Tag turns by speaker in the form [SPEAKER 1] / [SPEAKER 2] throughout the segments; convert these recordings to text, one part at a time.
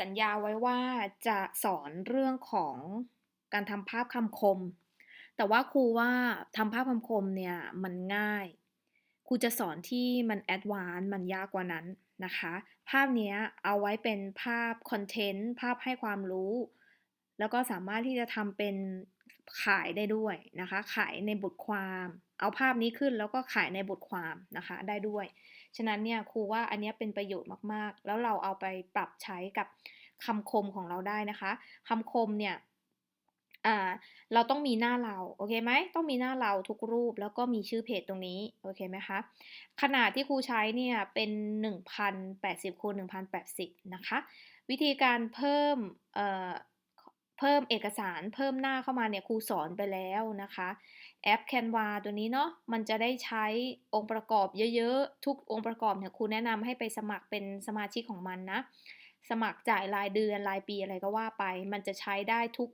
[SPEAKER 1] สัญญาไว้ว่าจะสอนเรื่องของการทำภาพคำคม แต่ว่าครูว่าทำภาพคำคมเนี่ยมันง่าย ครูจะสอนที่มันแอดวานซ์มันยากกว่านั้นนะคะ ภาพนี้เอาไว้เป็นภาพคอนเทนต์ภาพให้ความรู้ แล้วก็สามารถที่จะทำเป็นขายได้ด้วยนะคะ ขายในบทความ เอาภาพนี้ขึ้นแล้วก็ขายในบทความนะคะได้ด้วย ฉะนั้นเนี่ยครูว่าอันนี้เป็นประโยชน์มากๆ แล้วเราเอาไปปรับใช้กับคำคมของเราได้นะคะคำคมเนี่ยเราต้องมีหน้าเรา โอเคไหม ต้องมีหน้าเราทุกรูปแล้วก็มีชื่อเพจตรงนี้ โอเคไหมคะ ขนาดที่ครูใช้เนี่ยเป็น 1,080คูณ1,080 นะคะ วิธีการเพิ่มเเพิ่มเอกสารเพิ่มหน้าเข้ามาเนี่ยครูสอนไปแล้วนะคะ แอป Canva ตัวนี้เนาะมันจะได้ใช้องค์ประกอบเยอะๆ ทุกองค์ประกอบเนี่ยครูแนะนำให้ไปสมัครเป็นสมาชิกของมันนะ สมัครจ่ายรายเดือนรายปีอะไรก็ว่าไป มันจะใช้ได้ทุก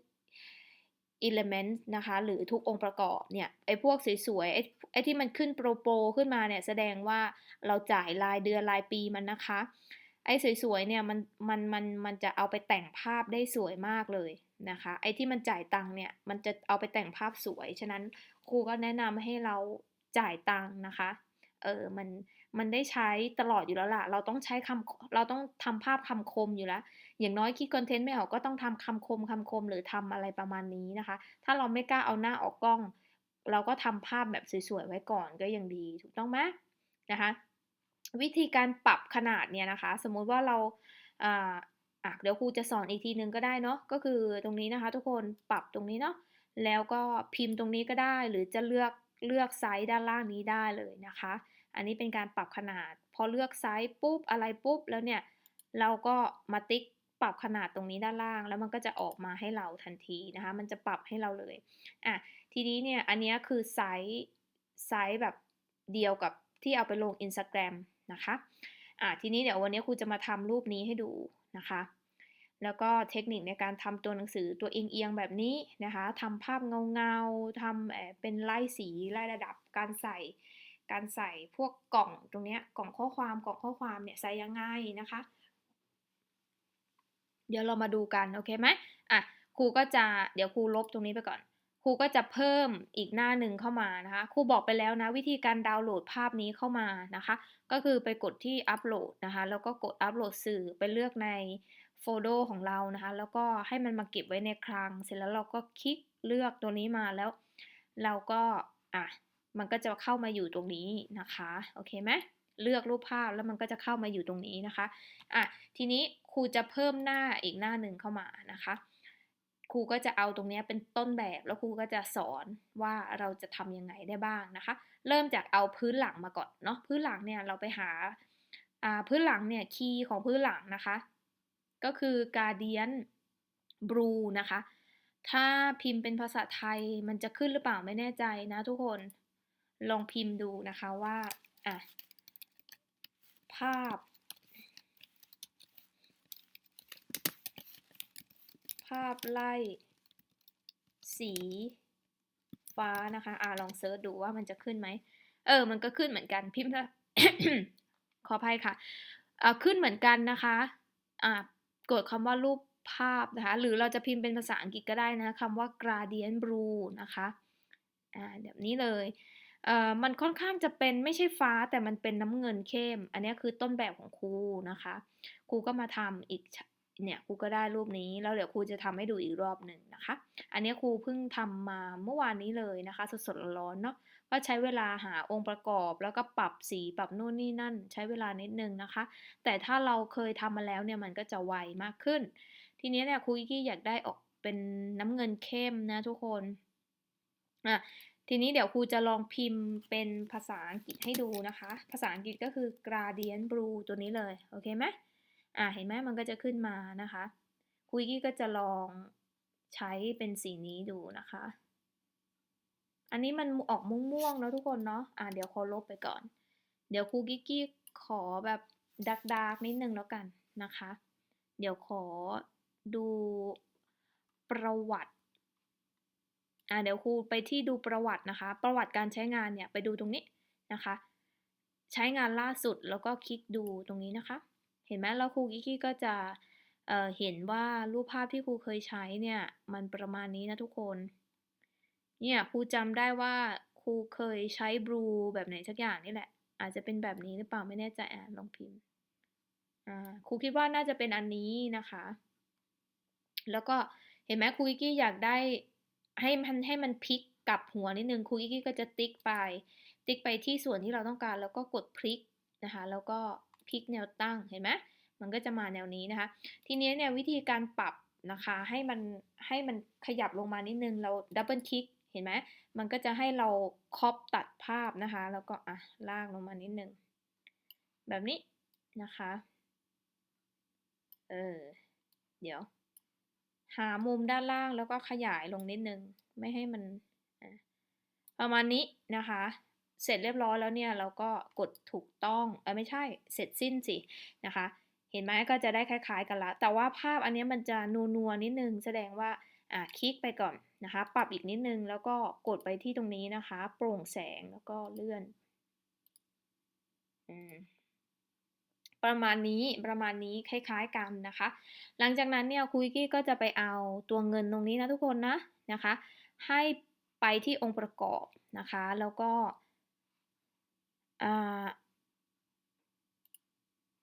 [SPEAKER 1] element นะคะ หรือทุกองค์ประกอบเนี่ยไอ้พวกสวยๆไอ้ไอ้ที่มันขึ้นโปรโปรขึ้นมาเนี่ยแสดงว่าเราจ่ายรายเดือนรายปีมันนะคะ ไอ้สวยๆเนี่ยมันมันมันมันจะเอาไปแต่งภาพได้สวยมากเลยนะคะ ไอ้ที่มันจ่ายตังค์เนี่ยมันจะเอาไปแต่งภาพสวย ฉะนั้น ครูก็แนะนำให้เราจ่ายตังค์นะคะ เออ มัน มันได้ใช้ตลอดอยู่แล้วล่ะ เราต้องใช้คำเราต้องทำภาพคำคมอยู่แล้ว อย่างน้อยคิดคอนเทนต์ไม่ออกก็ต้องทำคำคมคำคมหรือทำอะไรประมาณนี้นะคะ ถ้าเราไม่กล้าเอาหน้าออกกล้อง เราก็ทำภาพแบบสวยๆไว้ก่อนก็ยังดี ถูกต้องไหมนะคะ วิธีการปรับขนาดเนี่ยนะคะ สมมุติว่าเราอ่าอะเดี๋ยวครูจะสอนอีกทีนึงก็ได้เนาะ ก็คือตรงนี้นะคะ ทุกคนปรับตรงนี้เนาะ แล้วก็พิมพ์ตรงนี้ก็ได้หรือจะเลือกเลือกไซส์ด้านล่างนี้ได้เลยนะคะ อันนี้เป็นการปรับขนาด พอเลือกไซส์ปุ๊บอะไรปุ๊บแล้วเนี่ยเราก็มาติ๊กปรับขนาดตรงนี้ด้านล่าง แล้วมันก็จะออกมาให้เราทันทีนะคะ มันจะปรับให้เราเลยอะทีนี้เนี่ยอันนี้คือไซส์ไซส์แบบเดียวกับที่เอาไปลง Instagram นะคะอะทีนี้เดี๋ยววันนี้ครูจะมาทำรูปนี้ให้ดูนะคะ แล้วก็เทคนิคในการทำตัวหนังสือตัวเอียงๆแบบนี้นะคะทำภาพเงาๆทำเป็นไล่สีไล่ระดับการใส่ การใส่พวกกล่องตรงนี้กล่องข้อความกล่องข้อความเนี่ยใส่ยังไงนะคะ เดี๋ยวเรามาดูกันโอเคไหมอะครูก็จะเดี๋ยวครูลบตรงนี้ไปก่อนครูก็จะเพิ่มอีกหน้าหนึ่งเข้ามานะคะครูบอกไปแล้วนะวิธีการดาวน์โหลดภาพนี้เข้ามานะคะ ก็คือไปกดที่อัปโหลดนะคะแล้วก็กดอัปโหลดสื่อไปเลือกใน โฟลเดอร์ของเรานะคะ แล้วก็ให้มันมาเก็บไว้ในคลัง เสร็จแล้วเราก็คลิกเลือกตัวนี้มาแล้ว เราก็อะมันก็จะเข้ามาอยู่ตรงนี้นะคะโอเคไหมเลือกรูปภาพแล้วมันก็จะเข้ามาอยู่ตรงนี้นะคะอะทีนี้ครูจะเพิ่มหน้าอีกหน้าหนึ่งเข้ามานะคะครูก็จะเอาตรงนี้เป็นต้นแบบแล้วครูก็จะสอนว่าเราจะทำยังไงได้บ้างนะคะ เริ่มจากเอาพื้นหลังมาก่อนเนาะพื้นหลังเนี่ยเราไปหาอ่าพื้นหลังเนี่ยคีย์ของพื้นหลังนะคะ ก็คือ Guardian Blue นะคะ ถ้าพิมพ์เป็นภาษาไทยมันจะขึ้นหรือเปล่าไม่แน่ใจนะทุกคน ลองพิมพ์ดูนะคะว่าอะภาพ ภาพไล่ สีฟ้านะคะ อ่าลองเซิร์ชดูว่ามันจะขึ้นไหม เออ มันก็ขึ้นเหมือนกัน พิมพ์ขออภัยค่ะ อ่าขึ้นเหมือนกันนะคะ อ่า กดคำว่ารูปภาพนะคะ หรือเราจะพิมพ์เป็นภาษาอังกฤษก็ได้นะคำว่า gradient blue นะคะอ่าแบบนี้เลยเอ่อมันค่อนข้างจะเป็นไม่ใช่ฟ้าแต่มันเป็นน้ำเงินเข้ม อันนี้คือต้นแบบของครูนะคะ ครูก็มาทำอีกเนี่ยครูก็ได้รูปนี้แล้วเดี๋ยวครูจะทำให้ดูอีกรอบหนึ่งนะคะ อันนี้ครูเพิ่งทำมาเมื่อวานนี้เลยนะคะ สดๆร้อนเนาะ ก็ใช้เวลาหาองค์ประกอบ แล้วก็ปรับสีปรับนู่นนี่นั่น ใช้เวลานิดนึงนะคะ แต่ถ้าเราเคยทำมาแล้วเนี่ยมันก็จะไวมากขึ้น ทีนี้เนี่ยครูกี้อยากได้ออกเป็นน้ำเงินเข้มนะทุกคนอะทีนี้เดี๋ยวครูจะลองพิมพ์เป็นภาษาอังกฤษให้ดูนะคะ ภาษาอังกฤษก็คือ gradient blue ตัวนี้เลย โอเคไหมอ่าเห็นไหมมันก็จะขึ้นมานะคะคุยกี้ก็จะลองใช้เป็นสีนี้ดูนะคะ อันนี้มันออกม่วงๆแล้วทุกคนเนาะ อ่าเดี๋ยวขอลบไปก่อน เดี๋ยวครูกิกกี้ขอแบบดักดาร์กนิดนึงแล้วกันนะคะ เดี๋ยวขอดูประวัติ อ่าเดี๋ยวครูไปที่ดูประวัตินะคะ ประวัติการใช้งานเนี่ยไปดูตรงนี้นะคะ ใช้งานล่าสุดแล้วก็คลิกดูตรงนี้นะคะ เห็นไหมแล้วครูกิกกี้ก็จะเอ่อเห็นว่ารูปภาพที่ครูเคยใช้เนี่ยมันประมาณนี้นะทุกคน เนี่ยครูจำได้ว่าครูเคยใช้บลูแบบไหนสักอย่างนี่แหละ อาจจะเป็นแบบนี้หรือเปล่าไม่แน่ใจอะลองพิมพ์อ่าครูคิดว่าน่าจะเป็นอันนี้นะคะ แล้วก็เห็นไหมครูกิกกี้อยากได้ให้มันให้มันพลิกกลับหัวนิดนึงครูกิกกี้ก็จะติ๊กไป ติ๊กไปที่ส่วนที่เราต้องการแล้วก็กดพลิกนะคะ แล้วก็พลิกแนวตั้งเห็นไหมมันก็จะมาแนวนี้นะคะ ทีนี้เนี่ยวิธีการปรับนะคะ ให้มันให้มันขยับลงมานิดนึงเราดับเบิลคลิก เห็นไหมมันก็จะให้เราครอปตัดภาพนะคะ แล้วก็อะลากลงมานิดนึง แบบนี้นะคะ เออ เดี๋ยว หามุมด้านล่างแล้วก็ขยายลงนิดนึง ไม่ให้มัน ประมาณนี้นะคะ เสร็จเรียบร้อยแล้วเนี่ยเราก็กดถูกต้องเออไม่ใช่ เสร็จสิ้นสินะคะ เห็นไหมก็จะได้คล้าย ๆ กันละ แต่ว่าภาพอันนี้มันจะนัวๆนิดนึง แสดงว่า อ่าคลิกไปก่อนนะคะ ปรับอีกนิดนึงแล้วก็กดไปที่ตรงนี้นะคะ โปร่งแสงแล้วก็เลื่อนอประมาณนี้ประมาณนี้คล้ายๆกันนะคะ หลังจากนั้นเนี่ยคุยกี้ก็จะไปเอาตัวเงินตรงนี้นะทุกคนนะนะคะ ให้ไปที่องค์ประกอบนะคะ แล้วก็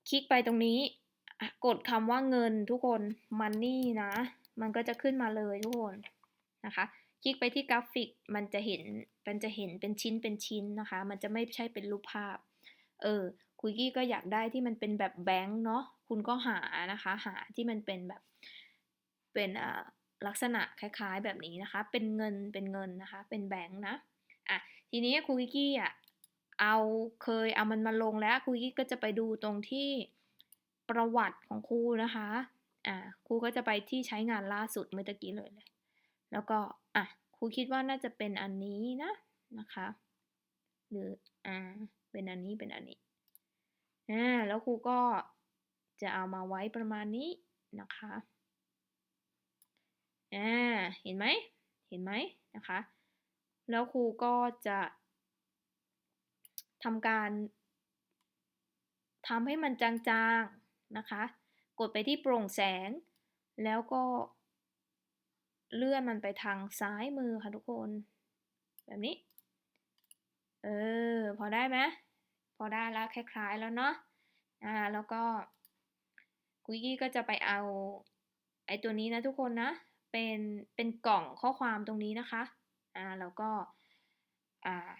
[SPEAKER 1] คลิกไปตรงนี้ กดคำว่าเงินทุกคน money นะ มันก็จะขึ้นมาเลยทุกคนนะคะ คลิกไปที่กราฟิกมันจะเห็นมันจะเห็นเป็นชิ้นเป็นชิ้นนะคะ มันจะไม่ใช่เป็นรูปภาพ เออคุยกี้ก็อยากได้ที่มันเป็นแบบแบงค์เนาะคุณก็หานะคะ หาที่มันเป็นแบบเป็นลักษณะคล้ายๆแบบนี้นะคะ เป็นเงินเป็นเงินนะคะ เป็นแบงค์นะอะทีนี้คุยกี้อะเอาเคยเอามันมาลงแล้วครูกี้ก็จะไปดูตรงที่ ประวัติของครูนะคะ อ่าครูก็จะไปที่ใช้งานล่าสุดเมื่อกี้เลยเลย แล้วก็ อะครูคิดว่าน่าจะเป็นอันนี้นะนะคะ หรือ อ่า เป็นอันนี้เป็นอันนี้ อ่า แล้วครูก็จะเอามาไว้ประมาณนี้นะคะ อ่า เห็นไหม เห็นไหมนะคะ แล้วครูก็จะทำการทำให้มันจางๆ นะคะ กดไปที่โปร่งแสง แล้วก็เลื่อนมันไปทางซ้ายมือค่ะทุกคน แบบนี้ เออ พอได้ไหมพอได้แล้วคล้ายๆแล้วเนาะ อ่า แล้วก็คุยกี้ก็จะไปเอาไอตัวนี้นะทุกคนนะ เป็น เป็นกล่องข้อความตรงนี้นะคะ อ่า แล้วก็ อ่า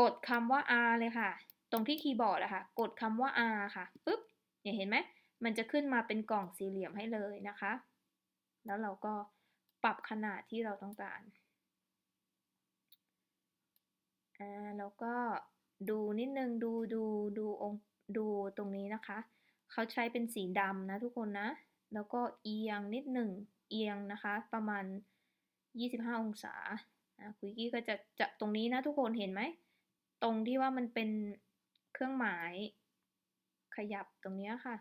[SPEAKER 1] กดคำว่า R เลยค่ะ ตรงที่คีย์บอร์ดอะค่ะ กดคำว่า R ค่ะ ปึ๊บ เนี่ยเห็นไหมมันจะขึ้นมาเป็นกล่องสี่เหลี่ยมให้เลยนะคะ แล้วเราก็ปรับขนาดที่เราต้องการอ่าแล้วก็ดูนิดนึงดูดูดูองดูตรงนี้นะคะ เขาใช้เป็นสีดำนะทุกคนนะ แล้วก็เอียงนิดหนึ่งเอียงนะคะ ประมาณ 25 องศาอ่าคุยกี้ก็จะจะตรงนี้นะทุกคนเห็นไหม ตรงที่ว่ามันเป็นเครื่องหมาย ขยับตรงนี้ค่ะ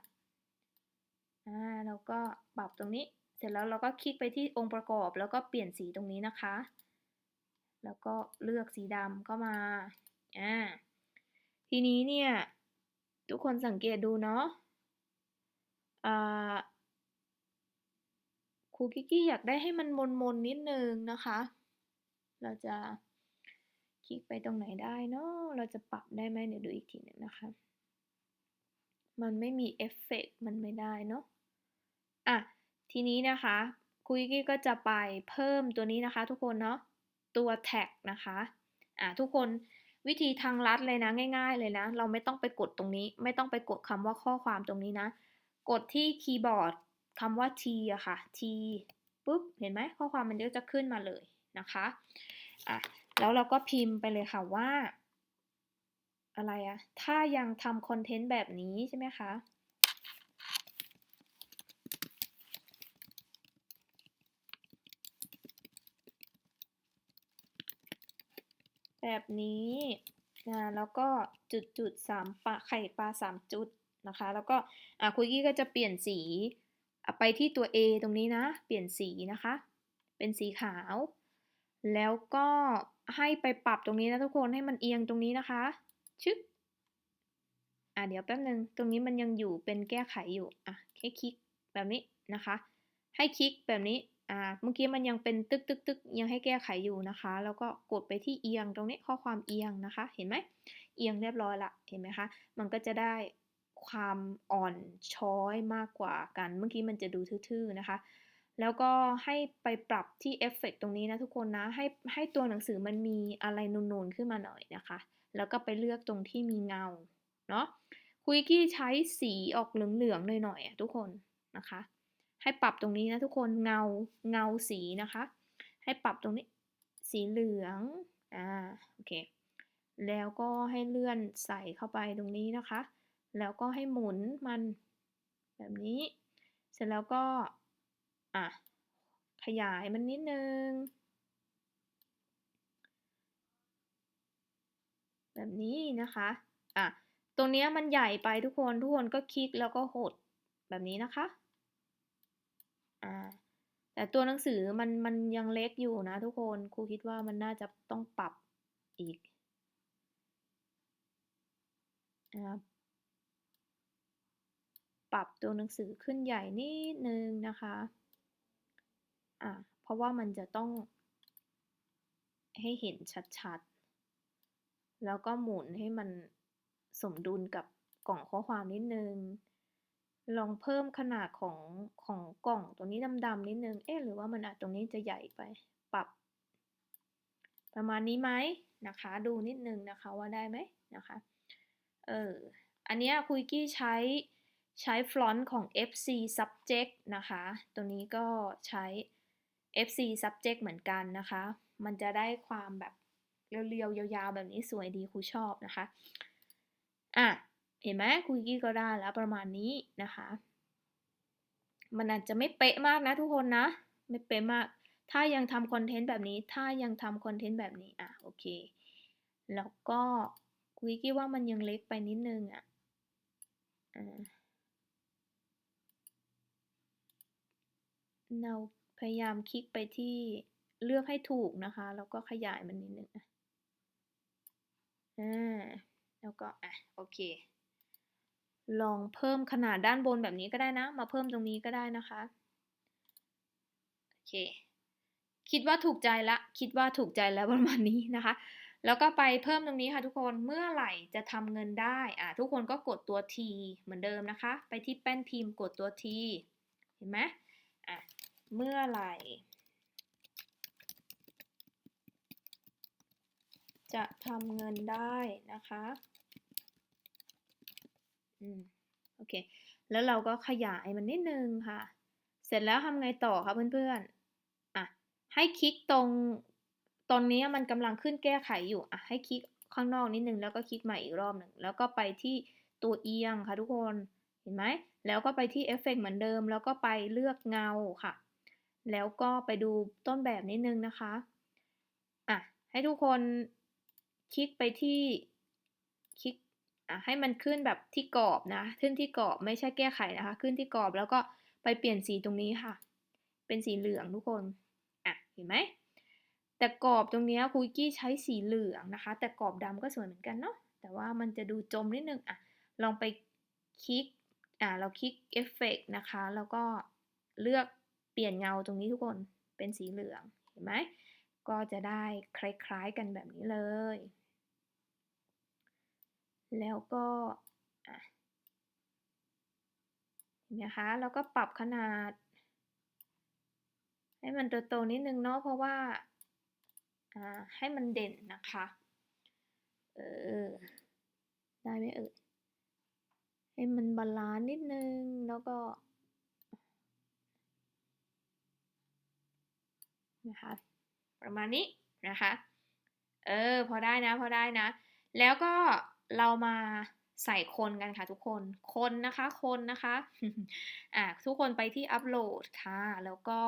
[SPEAKER 1] อ่า แล้วก็ปรับตรงนี้ เสร็จแล้วเราก็คลิกไปที่องค์ประกอบ แล้วก็เปลี่ยนสีตรงนี้นะคะ แล้วก็เลือกสีดำก็มา อ่า ทีนี้เนี่ย ทุกคนสังเกตดูเนาะ อ่าครูกิกกี้อยากได้ให้มันมนๆนิดนึงนะคะ เราจะคลิกไปตรงไหนได้เนาะ เราจะปรับได้ไหมเดี๋ยวดูอีกทีหนึ่งนะคะ มันไม่มีเอฟเฟกมันไม่ได้เนาะอะทีนี้นะคะคุยกี้ก็จะไปเพิ่มตัวนี้นะคะ ทุกคนเนาะตัวแท็กนะคะอะทุกคนวิธีทางลัดเลยนะง่าย ๆ เลยนะ เราไม่ต้องไปกดตรงนี้ ไม่ต้องไปกดคำว่าข้อความตรงนี้นะ กดที่คีย์บอร์ดคำว่า t อะค่ะ t ปุ๊บเห็นไหมข้อความมันก็จะขึ้นมาเลยนะคะอะแล้วเราก็พิมพ์ไปเลยค่ะว่า อะไรอะถ้ายังทำคอนเทนต์แบบนี้ใช่ไหมคะ แบบนี้นะแล้วก็จุดจุดสามปะไข่ปลาสามจุดนะคะ แล้วก็อะคุยกี้ก็จะเปลี่ยนสีไปที่ตัว A ตรงนี้นะ เปลี่ยนสีนะคะ เป็นสีขาว แล้วก็ให้ไปปรับตรงนี้นะทุกคนให้มันเอียงตรงนี้นะคะ ชึบอะเดี๋ยวแป๊บนึง ตรงนี้มันยังอยู่เป็นแก้ไขอยู่อะให้คลิกแบบนี้นะคะ ให้คลิกแบบนี้อ่าเมื่อกี้มันยังเป็นตึกตึกตึกยังให้แก้ไขอยู่นะคะ แล้วก็กดไปที่เอียงตรงนี้ข้อความเอียงนะคะ เห็นไหมเอียงเรียบร้อยละเห็นไหมคะ มันก็จะได้ความอ่อนช้อยมากกว่ากัน เมื่อกี้มันจะดูทื่อๆนะคะ แล้วก็ให้ไปปรับที่เอฟเฟกตรงนี้นะทุกคนนะ ให้ให้ตัวหนังสือมันมีอะไรนูนๆขึ้นมาหน่อยนะคะ แล้วก็ไปเลือกตรงที่มีเงาเนาะคุยกี้ใช้สีออกเหลืองๆหน่อยๆทุกคนนะคะ ให้ปรับตรงนี้นะทุกคนเงาเงาสีนะคะ ให้ปรับตรงนี้สีเหลืองอ่าโอเคแล้วก็ให้เลื่อนใส่เข้าไปตรงนี้นะคะ แล้วก็ให้หมุนมันแบบนี้ เสร็จแล้วก็อะขยายมันนิดนึง แบบนี้นะคะอะตรงนี้มันใหญ่ไปทุกคนทุกคนก็คลิกแล้วก็หดแบบนี้นะคะอ่าแต่ตัวหนังสือมันมันยังเล็กอยู่นะทุกคนครูคิดว่ามันน่าจะต้องปรับอีกนะครับปรับตัวหนังสือขึ้นใหญ่นิดนึงนะคะอ่าเพราะว่ามันจะต้องให้เห็นชัดๆ แล้วก็หมุนให้มันสมดุลกับกล่องข้อความนิดนึง ลองเพิ่มขนาดของของกล่องตรงนี้ดำๆนิดนึง เอ๊ะหรือว่ามันอาจตรงนี้จะใหญ่ไป ปรับ ประมาณนี้ไหมนะคะ ดูนิดนึงนะคะว่าได้ไหมนะคะ เออ อันนี้คุยกี้ใช้ใช้ฟลอนต์ของ FC subject นะคะ ตัวนี้ก็ใช้ FC subject เหมือนกันนะคะ มันจะได้ความแบบ เรียวๆยาวๆ แบบนี้สวยดีครูชอบนะคะ อะ เห็นไหมคุยกี้ก็ได้แล้วประมาณนี้นะคะ มันอาจจะไม่เป๊ะมากนะทุกคนนะ ไม่เป๊ะมาก ถ้ายังทำคอนเทนต์แบบนี้ ถ้ายังทำคอนเทนต์แบบนี้ อะ โอเค แล้วก็คุยกี้ว่ามันยังเล็กไปนิดนึงอะเราพยายามคลิกไปที่เลือกให้ถูกนะคะ แล้วก็ขยายมันนิดนึงอะ อ่าแล้วก็อะโอเค ลองเพิ่มขนาดด้านบนแบบนี้ก็ได้นะ มาเพิ่มตรงนี้ก็ได้นะคะโอเค คิดว่าถูกใจละ คิดว่าถูกใจแล้วประมาณนี้นะคะ แล้วก็ไปเพิ่มตรงนี้ค่ะทุกคนเมื่อไหร่จะทำเงินได้อะทุกคนก็กดตัว T เหมือนเดิมนะคะ ไปที่แป้นพิมพ์กดตัว T เห็นไหมอะเมื่อไหร่ จะทำเงินได้นะคะอืมโอเค แล้วเราก็ขยายมันนิดนึงค่ะ เสร็จแล้วทำไงต่อคะเพื่อนๆอะให้คลิกตรงตอนนี้มันกำลังขึ้นแก้ไขอยู่อะให้คลิกข้างนอกนิดนึงแล้วก็คลิกใหม่อีกรอบหนึ่งแล้วก็ไปที่ตัวเอียงค่ะทุกคนเห็นไหมแล้วก็ไปที่เอฟเฟกเหมือนเดิม แล้วก็ไปเลือกเงาค่ะ แล้วก็ไปดูต้นแบบนิดนึงนะคะอะให้ทุกคน คลิกไปที่คลิกอะให้มันขึ้นแบบที่กรอบนะ ขึ้นที่กรอบไม่ใช่แก้ไขนะคะ ขึ้นที่กรอบแล้วก็ไปเปลี่ยนสีตรงนี้ค่ะ เป็นสีเหลืองทุกคน อะ เห็นไหม แต่กรอบตรงนี้คุยกี้ใช้สีเหลืองนะคะ แต่กรอบดำก็สวยเหมือนกันเนาะ แต่ว่ามันจะดูจมนิดนึง อะ ลองไปคลิก อะ เราคลิกเอฟเฟกนะคะ แล้วก็เลือกเปลี่ยนเงาตรงนี้ทุกคน เป็นสีเหลือง เห็นไหม ก็จะได้คล้ายๆกันแบบนี้เลย แล้วก็เห็นไหมคะ แล้วก็ปรับขนาด ให้มันโตๆนิดนึงเนาะ เพราะว่าให้มันเด่นนะคะ เออ ได้ไหมเอ่ย ให้มันบาลานซ์นิดนึง แล้วก็นะคะประมาณนี้นะคะ เออ พอได้นะ พอได้นะ แล้วก็ เรามาใส่คนกันค่ะทุกคน คนนะคะ คนนะคะ อะทุกคนไปที่อัปโหลดค่ะ แล้วก็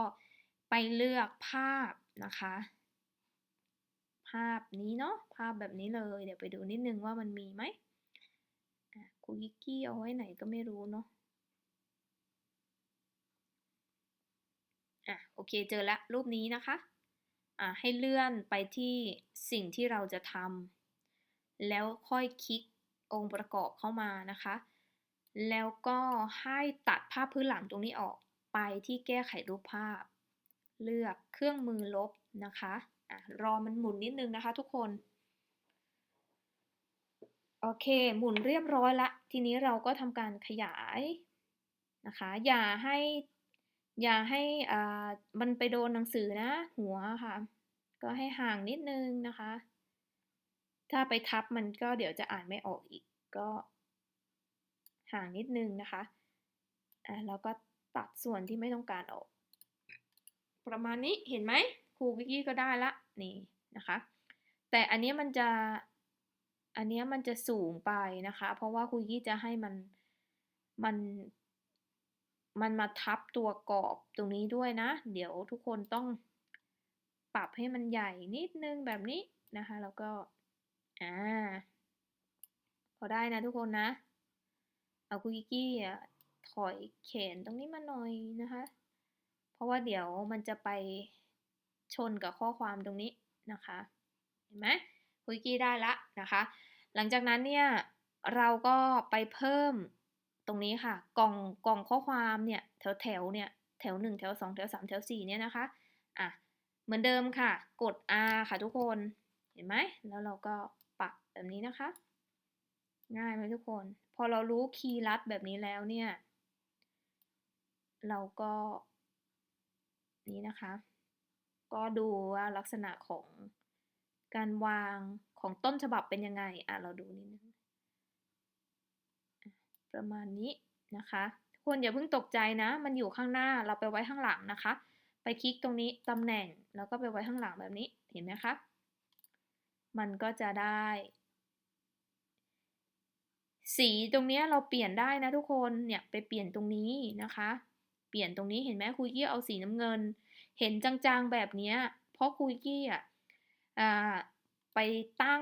[SPEAKER 1] ไปเลือกภาพนะคะ ภาพนี้เนาะ ภาพแบบนี้เลย เดี๋ยวไปดูนิดนึงว่ามันมีไหมคุกกี้เอาไว้ไหนก็ไม่รู้เนาะ อะโอเคเจอละรูปนี้นะคะ อะให้เลื่อนไปที่สิ่งที่เราจะทำ แล้วค่อยคลิกองค์ประกอบเข้ามานะคะ แล้วก็ให้ตัดภาพพื้นหลังตรงนี้ออกไปที่แก้ไขรูปภาพ เลือกเครื่องมือลบนะคะอะรอมันหมุนนิดนึงนะคะทุกคน โอเค หมุนเรียบร้อยละ ทีนี้เราก็ทำการขยายนะคะ อย่าให้ อย่าให้อ่ามันไปโดนหนังสือนะ หัวค่ะ ก็ให้ห่างนิดนึงนะคะ ถ้าไปทับมันก็เดี๋ยวจะอ่านไม่ออกอีกก็ห่างนิดนึงนะคะ อ่าแล้วก็ตัดส่วนที่ไม่ต้องการออก ประมาณนี้เห็นไหมครูวิกกี้ก็ได้ละนี่นะคะ แต่อันนี้มันจะอันนี้มันจะสูงไปนะคะ เพราะว่าครูวิกกี้จะให้มันมันมันมาทับตัวกรอบตรงนี้ด้วยนะ เดี๋ยวทุกคนต้องปรับให้มันใหญ่นิดนึงแบบนี้นะคะ แล้วก็ อ่าพอได้นะทุกคนนะ เอาคุกกี้อะถอยแขนตรงนี้มาหน่อยนะคะ เพราะว่าเดี๋ยวมันจะไปชนกับข้อความตรงนี้นะคะ เห็นไหมคุกกี้ได้ละนะคะ หลังจากนั้นเนี่ยเราก็ไปเพิ่มตรงนี้ค่ะ กล่องกล่องข้อความเนี่ยแถวแถวเนี่ยแถวหนึ่งแถวสองแถวสามแถวสี่เนี่ยนะคะ อะ เหมือนเดิมค่ะ กด R ค่ะทุกคน เห็นไหม แล้วเราก็ ปักแบบนี้นะคะ ง่ายไหมทุกคน พอเรารู้คีย์ลัดแบบนี้แล้วเนี่ย เราก็นี้นะคะ ก็ดูว่าลักษณะของการวางของต้นฉบับเป็นยังไง อะ เราดูนิดนึงประมาณนี้นะคะทุกคนอย่าเพิ่งตกใจนะ มันอยู่ข้างหน้าเราไปไว้ข้างหลังนะคะ ไปคลิกตรงนี้ตำแหน่งแล้วก็ไปไว้ข้างหลังแบบนี้เห็นไหมคะ มันก็จะได้ สีตรงนี้เราเปลี่ยนได้นะทุกคนเนี่ยไปเปลี่ยนตรงนี้นะคะ เปลี่ยนตรงนี้เห็นไหมครูยี่เอาสีน้ำเงิน เห็นจางๆแบบนี้เพราะครูยี่อะไปตั้ง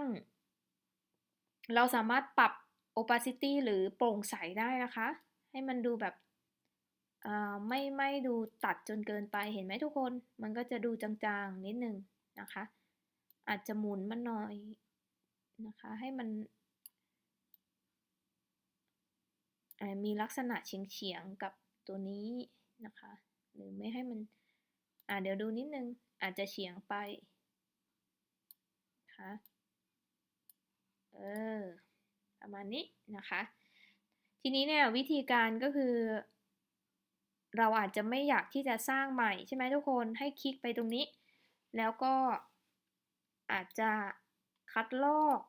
[SPEAKER 1] เราสามารถปรับ opacity หรือโปร่งใสได้นะคะ ให้มันดูแบบไม่ไม่ดูตัดจนเกินไปเห็นไหมทุกคน มันก็จะดูจางๆนิดนึงนะคะ อาจจะหมุนมันหน่อยนะคะ ให้มันมีลักษณะเฉียงๆกับตัวนี้นะคะ หรือไม่ให้มันอ่าเดี๋ยวดูนิดนึงอาจจะเฉียงไปนะคะเออประมาณนี้นะคะ ทีนี้เนี่ยวิธีการก็คือ เราอาจจะไม่อยากที่จะสร้างใหม่ใช่ไหมทุกคนให้คลิกไปตรงนี้ แล้วก็ อาจจะคัดลอก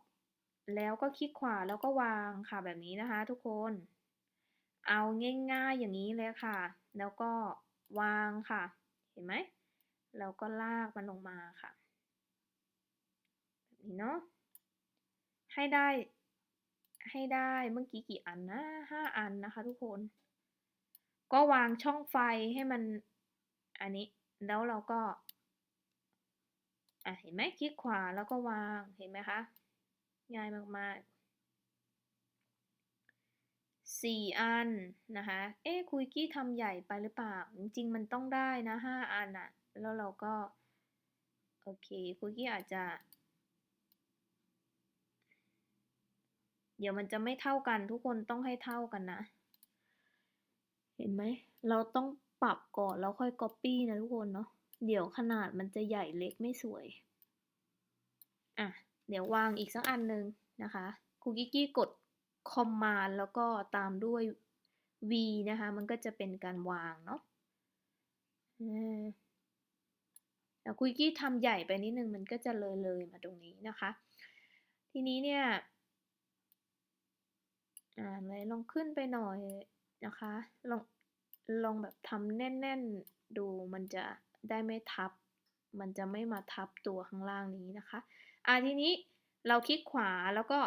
[SPEAKER 1] แล้วก็คลิกขวาแล้วก็วางค่ะแบบนี้นะคะทุกคน เอาง่ายๆอย่างนี้เลยค่ะ แล้วก็วางค่ะ เห็นไหมแล้วก็ลากมันลงมาค่ะ แบบนี้เนาะให้ได้ให้ได้เมื่อกี้กี่อันนะห้าอันนะคะทุกคน ก็วางช่องไฟให้มันอันนี้ แล้วเราก็ อะเห็นไหมคลิกขวาแล้วก็วางเห็นไหมคะง่ายมากๆสี่อันนะคะ เอ๊คุยกี้ทำใหญ่ไปหรือเปล่า จริงๆมันต้องได้นะห้าอันอะแล้วเราก็ โอเคคุยกี้อาจจะ เดี๋ยวมันจะไม่เท่ากันทุกคนต้องให้เท่ากันนะ เห็นไหม เราต้องปรับก่อนแล้วค่อย Copy นะทุกคนเนาะ เดี๋ยวขนาดมันจะใหญ่เล็กไม่สวย อะ เดี๋ยววางอีกสักอันหนึ่งนะคะคุกกี้กด Command แล้วก็ตามด้วย V นะคะ มันก็จะเป็นการวางเนาะแล้วคุกกี้ทำใหญ่ไปนิดนึง มันก็จะเลยเลยมาตรงนี้นะคะ ทีนี้เนี่ย อ่าไหนลองขึ้นไปหน่อยนะคะ ลองลองแบบทำแน่น ๆ ดูมันจะ ได้ไม่ทับ มันจะไม่มาทับตัวข้างล่างนี้นะคะอ่าทีนี้เราคลิกขวาแล้วก็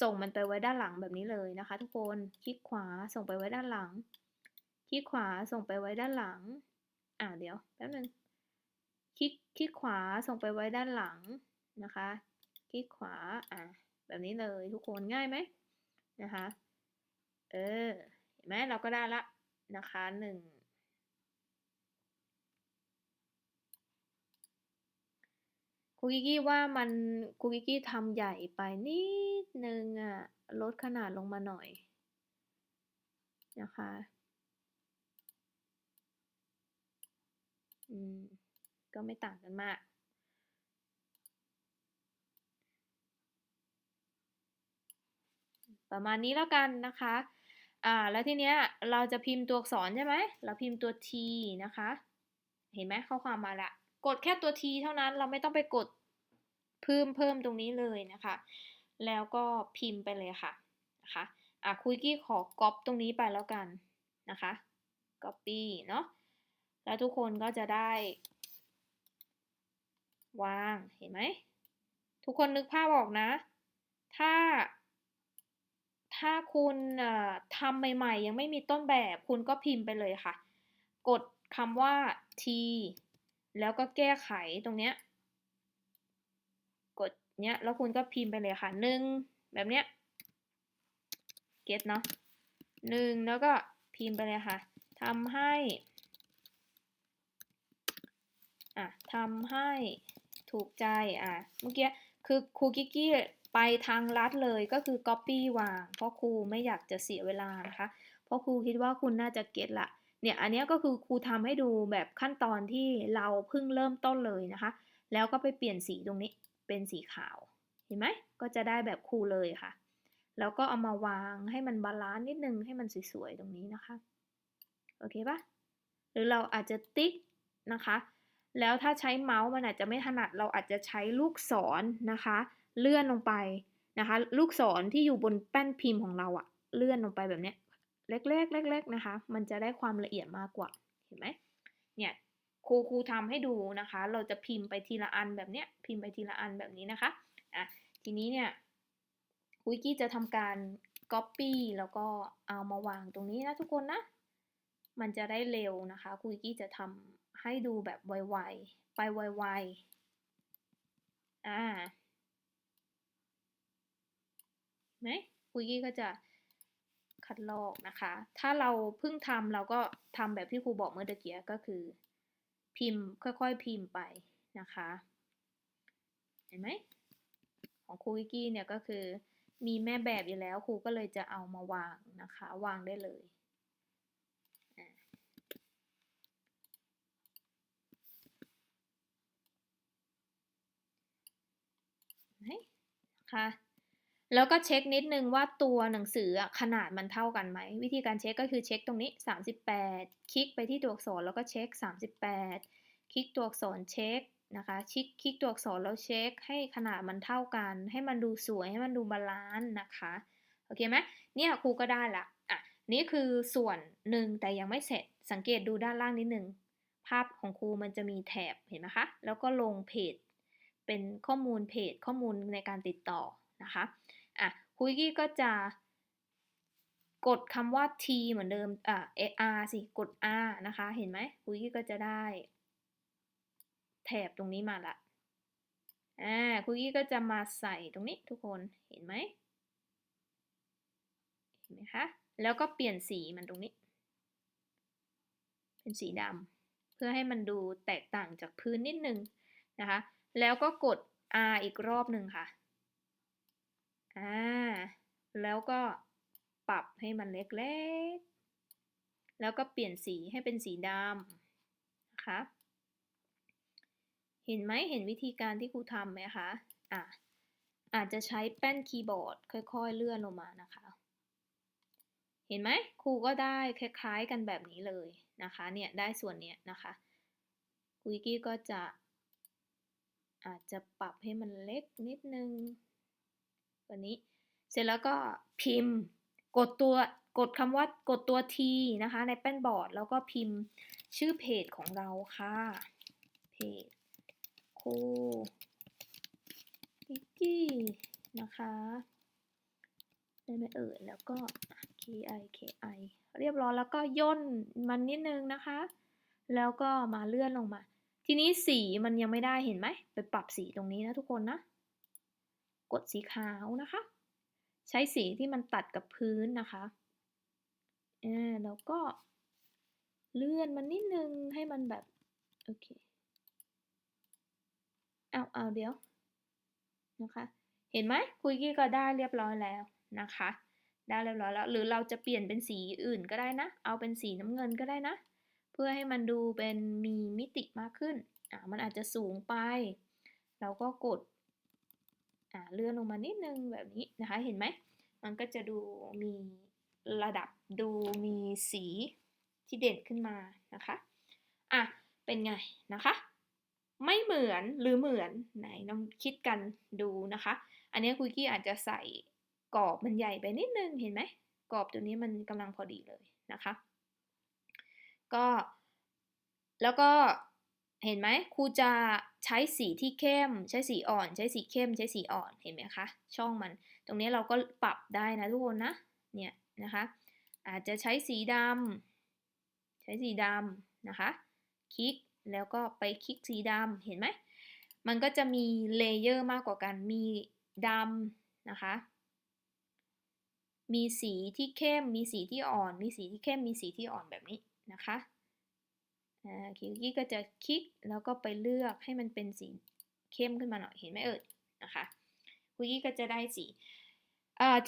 [SPEAKER 1] ส่งมันไปไว้ด้านหลังแบบนี้เลยนะคะ ทุกคนคลิกขวาส่งไปไว้ด้านหลัง คลิกขวาส่งไปไว้ด้านหลัง อ่าเดี๋ยวแป๊บนึงคลิกคลิกขวาส่งไปไว้ด้านหลังนะคะ คลิกขวาอ่าแบบนี้เลยทุกคนง่ายไหมนะคะ เออเห็นไหมเราก็ได้ละนะคะหนึ่ง ครู กิกกี้ว่ามันครูกิกี้ทำใหญ่ไปนิดนึงอะลดขนาดลงมาหน่อยนะคะอืมก็ไม่ต่างกันมาก ประมาณนี้แล้วกันนะคะ อ่า แล้วทีเนี้ยเราจะพิมพ์ตัวอักษรใช่ไหม เราพิมพ์ตัว t นะคะ เห็นไหมข้อความมาละ กดแค่ตัว t เท่านั้น เราไม่ต้องไปกด พิ่มเพิ่มตรงนี้เลยนะคะ แล้วก็พิมพ์ไปเลยค่ะนะคะอะคุยกี้ขอก๊อปตรงนี้ไปแล้วกันนะคะ copy เนาะแล้วทุกคนก็จะได้ วางเห็นไหม ทุกคนนึกภาพออกนะ ถ้า ถ้าคุณทำใหม่ๆ ยังไม่มีต้นแบบคุณก็พิมพ์ไปเลยค่ะ กดคำว่า t แล้วก็แก้ไขตรงเนี้ย เนี้ยแล้วคุณก็พิมพ์ไปเลยค่ะหนึ่งแบบเนี้ยเก็ตเนาะหนึ่งแล้วก็พิมพ์ไปเลยค่ะทำให้อะทำให้ถูกใจอะเมื่อกี้คือครูกิกกี้ไปทางลัดเลยก็คือ Copy วาง เพราะครูไม่อยากจะเสียเวลานะคะ เพราะครูคิดว่าคุณน่าจะเก็ตละเนี่ยอันนี้ก็คือครูทำให้ดูแบบขั้นตอนที่เราเพิ่งเริ่มต้นเลยนะคะ แล้วก็ไปเปลี่ยนสีตรงนี้ เป็นสีขาว เห็นไหม ก็จะได้แบบครูเลยค่ะ แล้วก็เอามาวางให้มันบาลานซ์นิดนึงให้มันสวยๆตรงนี้นะคะ โอเคปะหรือเราอาจจะติ๊กนะคะ แล้วถ้าใช้เมาส์มันอาจจะไม่ถนัด เราอาจจะใช้ลูกศรนนะคะ เลื่อนลงไปนะคะ ลูกศรที่อยู่บนแป้นพิมพ์ของเราอะเลื่อนลงไปแบบนี้เล็กๆเล็กๆนะคะ มันจะได้ความละเอียดมากกว่า เห็นไหมเนี่ย ครูครูทำให้ดูนะคะ เราจะพิมพ์ไปทีละอันแบบเนี้ย พิมพ์ไปทีละอันแบบนี้นะคะ อะ ทีนี้เนี่ยคุยกี้จะทำการ Copy แล้วก็เอามาวางตรงนี้นะทุกคนนะ มันจะได้เร็วนะคะคุยกี้จะทำให้ดูแบบไวๆ ไปไวๆ อ่าไหมคุยกี้ก็จะคัดลอกนะคะ ถ้าเราเพิ่งทำเราก็ทำแบบที่ครูบอกเมื่อตะกี้ก็คือ พิมพ์ ค่อยๆพิมพ์ไปนะคะ เห็นไหมของครูวิกี้เนี่ยก็คือมีแม่แบบอยู่แล้วครูก็เลยจะเอามาวางนะคะ วางได้เลยค่ะ แล้วก็เช็คนิดนึงว่าตัวหนังสือขนาดมันเท่ากันไหม วิธีการเช็คก็คือเช็คตรงนี้ 38 คลิกไปที่ตัวอักษรแล้วก็เช็ค 38 คลิกตัวอักษรเช็คนะคะคลิกคลิกตัวอักษรแล้วเช็คให้ขนาดมันเท่ากัน ให้มันดูสวยให้มันดูบาลานซ์นะคะโอเคไหมเนี่ยครูก็ได้ละอะนี่คือส่วนหนึ่งแต่ยังไม่เสร็จสังเกตดูด้านล่างนิดนึงภาพของครูมันจะมีแถบเห็นไหมคะแล้วก็ลงเพจ เป็นข้อมูลเพจข้อมูลในการติดต่อนะคะอะ คุยกี้ก็จะกดคำว่า t เหมือนเดิมอะ r สิ กด r นะคะ เห็นไหมคุยกี้ก็จะได้แถบตรงนี้มาละอ่าคุยกี้ก็จะมาใส่ตรงนี้ทุกคน เห็นไหมเห็นไหมคะ แล้วก็เปลี่ยนสีมันตรงนี้ เป็นสีดำ เพื่อให้มันดูแตกต่างจากพื้นนิดนึงนะคะ แล้วก็กด R อีกรอบหนึ่งค่ะ อ่า แล้วก็ปรับให้มันเล็กๆ แล้วก็เปลี่ยนสีให้เป็นสีดำนะคะ เห็นไหมเห็นวิธีการที่ครูทำไหมคะ อะอาจจะใช้แป้นคีย์บอร์ด ค่อยๆ เลื่อนลงมานะคะ เห็นไหมครูก็ได้คล้ายๆกันแบบนี้เลยนะคะ เนี่ยได้ส่วนเนี้ยนะคะคุยกี้ก็จะอาจจะปรับให้มันเล็กนิดนึง ตัวนี้ เสร็จแล้วก็พิมพ์กดตัวกดคำว่ากดตัว T นะคะ ในแป้นบอร์ด แล้วก็พิมพ์ชื่อเพจของเราค่ะ เพจคูกิกกี้นะคะได้ไหมเอ่ยแล้วก็ ki ki เรียบร้อยแล้วก็ย่นมันนิดนึงนะคะ แล้วก็มาเลื่อนลงมา ทีนี้สีมันยังไม่ได้เห็นไหม ไปปรับสีตรงนี้นะทุกคนนะ กดสีขาวนะคะ ใช้สีที่มันตัดกับพื้นนะคะอ่าแล้วก็เลื่อนมันนิดนึงให้มันแบบ โอเคเอาเอาเดี๋ยวนะคะ เห็นไหมคุยกี้ก็ได้เรียบร้อยแล้วนะคะ ได้เรียบร้อยแล้ว หรือเราจะเปลี่ยนเป็นสีอื่นก็ได้นะ เอาเป็นสีน้ำเงินก็ได้นะ เพื่อให้มันดูเป็นมีมิติมากขึ้นอ่ามันอาจจะสูงไป เราก็กด อ่าเลื่อนลงมานิดนึงแบบนี้นะคะเห็นไหมมันก็จะดูมีระดับดูมีสีที่เด่นขึ้นมานะคะอะเป็นไงนะคะ ไม่เหมือนหรือเหมือนไหนลองคิดกันดูนะคะ อันนี้คุยกี้อาจจะใส่กรอบมันใหญ่ไปนิดนึงเห็นไหมกรอบตัวนี้มันกำลังพอดีเลยนะคะ ก็แล้วก็เห็นไหมครูจะ ใช้สีที่เข้ม ใช้สีอ่อน ใช้สีเข้ม ใช้สีอ่อนเห็นไหมคะ ช่องมัน ตรงนี้เราก็ปรับได้นะทุกคนนะเนี่ยนะคะ อาจจะใช้สีดำใช้สีดำนะคะ คลิกแล้วก็ไปคลิกสีดำเห็นไหมมันก็จะมีเลเยอร์มากกว่ากัน มีดำนะคะ มีสีที่เข้ม มีสีที่อ่อน มีสีที่เข้ม มีสีที่อ่อนแบบนี้นะคะ อ่าคิกี้ก็จะคลิกแล้วก็ไปเลือกให้มันเป็นสีเข้มขึ้นมาหน่อยเห็นไหมเอ่ยนะคะคุกี้ก็จะได้สี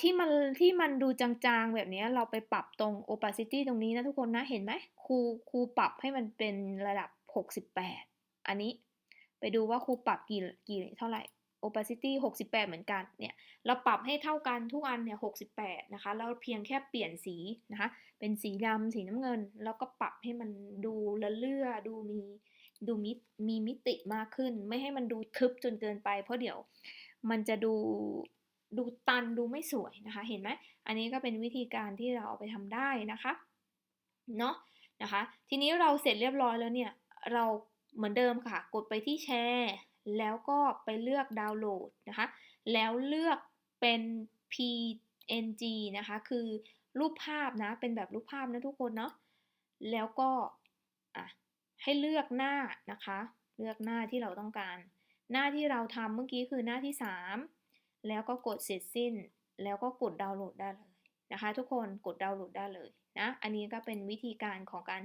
[SPEAKER 1] ที่มันที่มันดูจางๆ แบบนี้เราไปปรับตรง opacity ตรงนี้นะทุกคนนะเห็นไหมครูครูปรับให้มันเป็นระดับ 68 อันนี้ไปดูว่าครูปรับกี่กี่เท่าไหร่ opacity 68 เหมือนกันเนี่ยเราปรับให้เท่ากันทุกอันเนี่ย68นะคะเราเพียงแค่เปลี่ยนสีนะคะเป็นสีดำสีน้ำเงิน แล้วก็ปรับให้มันดูละเลือดูมีดูมิมีมิติมากขึ้น ไม่ให้มันดูทึบจนเกินไป เพราะเดี๋ยวมันจะดูดูตันดูไม่สวยนะคะเห็นไหมอันนี้ก็เป็นวิธีการที่เราเอาไปทำได้นะคะเนาะนะคะทีนี้เราเสร็จเรียบร้อยแล้วเนี่ยเราเหมือนเดิมค่ะ กดไปที่แชร์ แล้วก็ไปเลือกดาวน์โหลดนะคะ แล้วเลือกเป็น PNG นะคะ คือรูปภาพนะ เป็นแบบรูปภาพนะทุกคนเนาะ แล้วก็อะให้เลือกหน้านะคะ เลือกหน้าที่เราต้องการ หน้าที่เราทำเมื่อกี้คือหน้าที่ 3 แล้วก็กดเสร็จสิ้น แล้วก็กดดาวน์โหลดได้เลยนะคะ ทุกคนกดดาวน์โหลดได้เลยนะ อันนี้ก็เป็นวิธีการของการ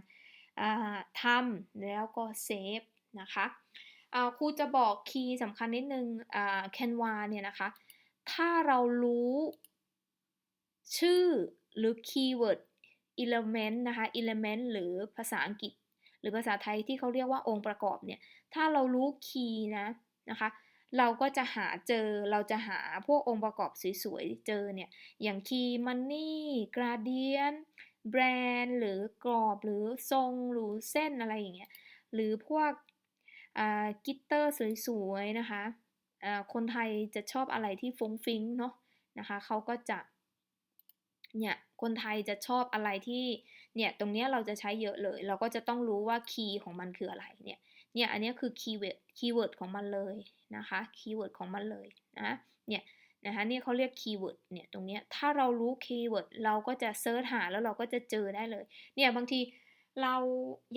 [SPEAKER 1] ทำแล้วก็เซฟนะคะ ครูจะบอกคีย์สำคัญนิดนึงแคนวาเนี่ยนะคะ ถ้าเรารู้ชื่อหรือคีย์เวิร์ด element นะคะ element หรือภาษาอังกฤษ หรือภาษาไทยที่เขาเรียกว่าองค์ประกอบเนี่ย ถ้าเรารู้คีย์นะนะคะ เราก็จะหาเจอ เราจะหาพวกองค์ประกอบสวยๆ เจอเนี่ย อย่างคีย์มันนี่กราเดียนแบรนด์หรือกรอบหรือทรงหรือเส้นอะไรอย่างเงี้ย หรือพวก กิตเตอร์สวยๆนะคะคนไทยจะชอบอะไรที่ฟงฟิงเนาะนะคะเขาก็จะเนี่ยคนไทยจะชอบอะไรที่เนี่ยตรงนี้เราจะใช้เยอะเลย เราก็จะต้องรู้ว่าคีย์ของมันคืออะไรเนี่ยเนี่ยอันนี้คือคีย์เวิร์ดคีย์เวิร์ดของมันเลยนะคะคีย์เวิร์ดของมันเลยนะเนี่ยนะคะนี่เขาเรียกคีย์เวิร์ดเนี่ยตรงนี้ถ้าเรารู้คีย์เวิร์ดเราก็จะเซิร์ชหาแล้วเราก็จะเจอได้เลยเนี่ยบางที เรา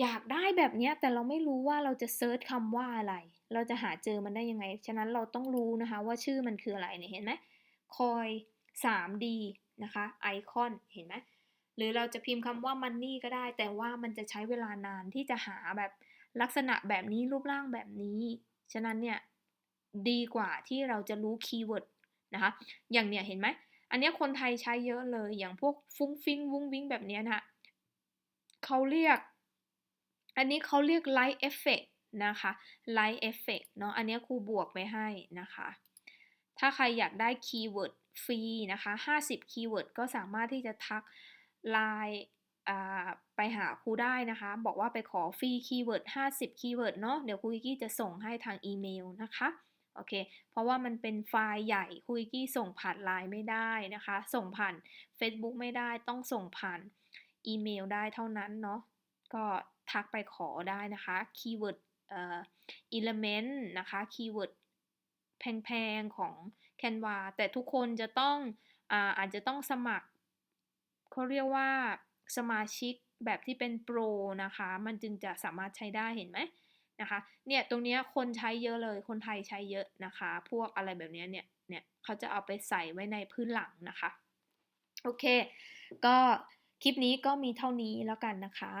[SPEAKER 1] อยากได้แบบนี้แต่เราไม่รู้ว่าเราจะเซิร์ชคำว่าอะไร เราจะหาเจอมันได้ยังไง ฉะนั้นเราต้องรู้นะคะว่าชื่อมันคืออะไรเนี่ยเห็นไหมคอย 3D นะคะไอคอนเห็นไหมหรือเราจะพิมพ์คำว่า money ก็ได้ แต่ว่ามันจะใช้เวลานานที่จะหาแบบลักษณะแบบนี้รูปร่างแบบนี้ ฉะนั้นเนี่ยดีกว่าที่เราจะรู้คีย์เวิร์ดนะคะอย่างเนี้ยเห็นไหมอันนี้คนไทยใช้เยอะเลยอย่างพวกฟุ้งฟิ้งวุ้งวิ้งแบบนี้นะ เขาเรียก อันนี้เขาเรียก light effect นะคะ light effect เนาะอันนี้ครูบวกไปให้นะคะ ถ้าใครอยากได้คีย์เวิร์ดฟรีนะคะ50คีย์เวิร์ดก็สามารถที่จะทักไลน์ไปหาครูได้นะคะ บอกว่าไปขอฟรีคีย์เวิร์ด50คีย์เวิร์ดเนาะเดี๋ยวครูกี้จะส่งให้ทางอีเมลนะคะโอเค เพราะว่ามันเป็นไฟล์ใหญ่ครูกี้ส่งผ่านไลน์ไม่ได้นะคะ ส่งผ่าน Facebook ไม่ได้ ต้องส่งผ่าน อีเมลได้เท่านั้นเนาะก็ทักไปขอได้นะคะคีย์เวิร์ดเอ่อ element นะคะคีย์เวิร์ดแพงๆของ Canva แต่ทุกคนจะต้องอาอาจจะต้องสมัครเขาเรียกว่าสมาชิกแบบที่เป็นโปรนะคะ มันจึงจะสามารถใช้ได้เห็นไหมนะคะ เนี่ยตรงนี้คนใช้เยอะเลย คนไทยใช้เยอะนะคะ พวกอะไรแบบนี้เนี่ย เนี่ยเขาจะเอาไปใส่ไว้ในพื้นหลังนะคะ โอเค ก็ คลิปนี้ก็มีเท่านี้แล้วกันนะคะ